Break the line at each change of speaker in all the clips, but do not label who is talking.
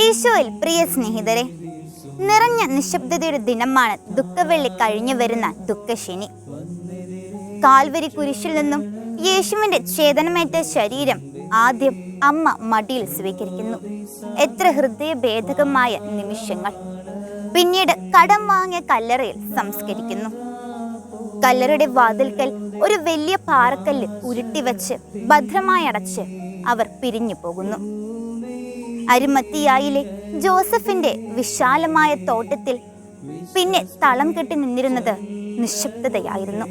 ഈശോയിൽ പ്രിയ സ്നേഹിതരെ നിറഞ്ഞ നിശബ്ദതയുടെ ദിനമാണ് ദുഃഖവെള്ളി കഴിഞ്ഞു വരുന്ന ദുഃഖശനി. കാൽവരി കുരിശിൽ നിന്നും യേശുവിന്റെ ഛേദനമേറ്റ ശരീരം ആദ്യം അമ്മ മടിയിൽ സ്വീകരിക്കുന്നു. എത്ര ഹൃദയഭേദകമായ നിമിഷങ്ങൾ. പിന്നീട് കടം വാങ്ങിയ കല്ലറയിൽ സംസ്കരിക്കുന്നു. കല്ലറയുടെ വാതിൽക്കൽ ഒരു വലിയ പാറക്കല്ല് ഉരുട്ടിവച്ച് ഭദ്രമായി അടച്ച് അവർ പിരിഞ്ഞു പോകുന്നു. അരിമത്തിയായിലെ ജോസഫിന്റെ വിശാലമായ തോട്ടത്തിൽ പിന്നെ തളം കെട്ടി നിന്നിരുന്നത് നിശബ്ദതയായിരുന്നു.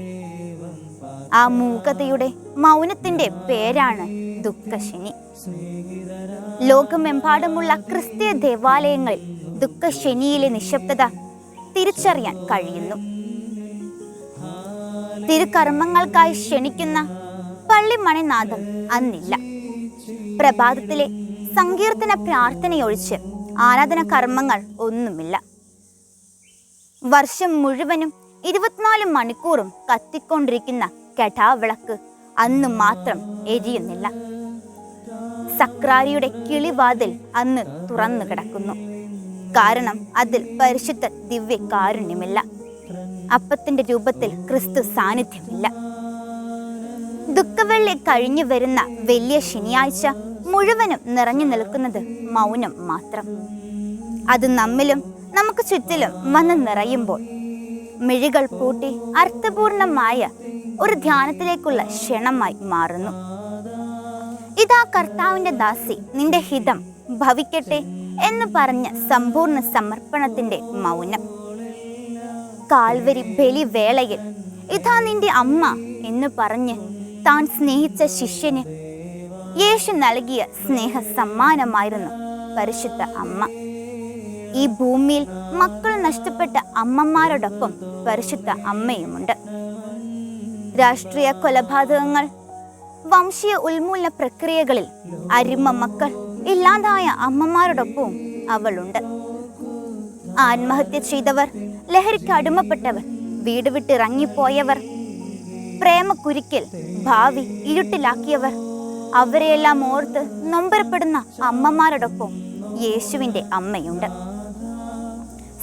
ആ മൂകതയുടെ മൗനത്തിന്റെ പേരാണ് ദുഃഖശനി. ലോകമെമ്പാടുമുള്ള ക്രിസ്തീയ ദേവാലയങ്ങൾ ദുഃഖശനിയിലെ നിശബ്ദത തിരിച്ചറിയാൻ കഴിയുന്നു. തിരുകർമ്മങ്ങൾക്കായി ക്ഷണിക്കുന്ന പള്ളിമണിനാഥം അന്നില്ല. പ്രഭാതത്തിലെ സങ്കീർത്തന പ്രാർത്ഥനയൊഴിച്ച് ആരാധന കർമ്മങ്ങൾ ഒന്നുമില്ല. വർഷം മുഴുവനും ഇരുപത്തിനാല് മണിക്കൂറും കത്തിക്കൊണ്ടിരിക്കുന്ന കെടാവിളക്ക് അന്ന് മാത്രം എരിയുന്നില്ല. സക്രാരിയുടെ കിളിവാതിൽ അന്ന് തുറന്നു കിടക്കുന്നു. കാരണം അതിൽ പരിശുദ്ധ ദിവ്യ കാരുണ്യമില്ല അപ്പത്തിന്റെ രൂപത്തിൽ ക്രിസ്തു സാന്നിധ്യമില്ല. ദുഃഖവെള്ളി കഴിഞ്ഞു വരുന്ന വലിയ ശനിയാഴ്ച മുഴുവനും നിറഞ്ഞു നിൽക്കുന്നത് മൗനം മാത്രം. അത് നമ്മിലും നമുക്ക് ചുറ്റിലും വന്ന് നിറയുമ്പോൾ മിഴികൾ പൂട്ടി അർത്ഥപൂർണമായ ഒരു ധ്യാനത്തിലേക്കുള്ള ക്ഷണമായി മാറുന്നു. ഇതാ കർത്താവിന്റെ ദാസി നിന്റെ ഹിതം ഭവിക്കട്ടെ എന്ന് പറഞ്ഞ സമ്പൂർണ സമർപ്പണത്തിന്റെ മൗനം. കാൽവരി ബലി വേളയിൽ ഇതാ നിന്റെ അമ്മ എന്ന് പറഞ്ഞ് താൻ സ്നേഹിച്ച ശിഷ്യന് യേശു നൽകിയ സ്നേഹ സമ്മാനമായിരുന്നു പരിശുദ്ധ അമ്മ. ഈ ഭൂമിയിൽ മക്കൾ നഷ്ടപ്പെട്ട അമ്മമാരോടൊപ്പം പരിശുദ്ധ അമ്മയുമുണ്ട്. രാഷ്ട്രീയ കൊലപാതകങ്ങൾ വംശീയ ഉന്മൂലന പ്രക്രിയകളിൽ അരിമ മക്കൾ ഇല്ലാതായ അമ്മമാരോടൊപ്പവും അവളുണ്ട്. ആത്മഹത്യ ചെയ്തവർ ലഹരിക്ക് അടിമപ്പെട്ടവർ വീട് വിട്ടിറങ്ങിപ്പോയവർ പ്രേമക്കുരുക്കിൽ ഭാവി ഇരുട്ടിലാക്കിയവർ അവരെയെല്ലാം ഓർത്ത് നൊമ്പരപ്പെടുന്ന അമ്മമാരോടൊപ്പം യേശുവിന്റെ അമ്മയുണ്ട്.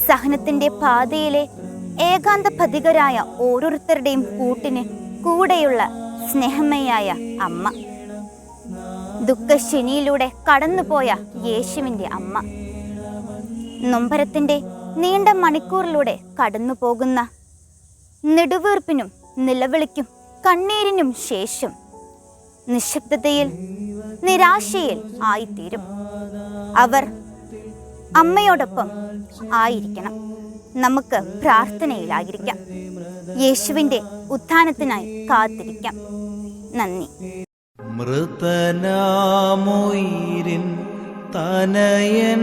സഹനത്തിന്റെ പാതയിലെ ഏകാന്ത പതികരായ ഓരോരുത്തരുടെയും കൂട്ടിന് കൂടെയുള്ള സ്നേഹമയായ അമ്മ. ദുഃഖശനിയിലൂടെ കടന്നുപോയ യേശുവിന്റെ അമ്മ. നൊമ്പരത്തിന്റെ നീണ്ട മണിക്കൂറിലൂടെ കടന്നു പോകുന്ന നെടുവീർപ്പിനും നിലവിളിക്കും കണ്ണീരിനും ശേഷം നിശബ്ദതയിൽ നിരാശയിൽ ആയിത്തീരും. അവർ അമ്മയോടൊപ്പം ആയിരിക്കണം. നമുക്ക് പ്രാർത്ഥനയിലായിരിക്കാം. യേശുവിന്റെ ഉത്ഥാനത്തിനായി കാത്തിരിക്കാം. നന്ദി.
മൃതനാമോയിരൻ തനയൻ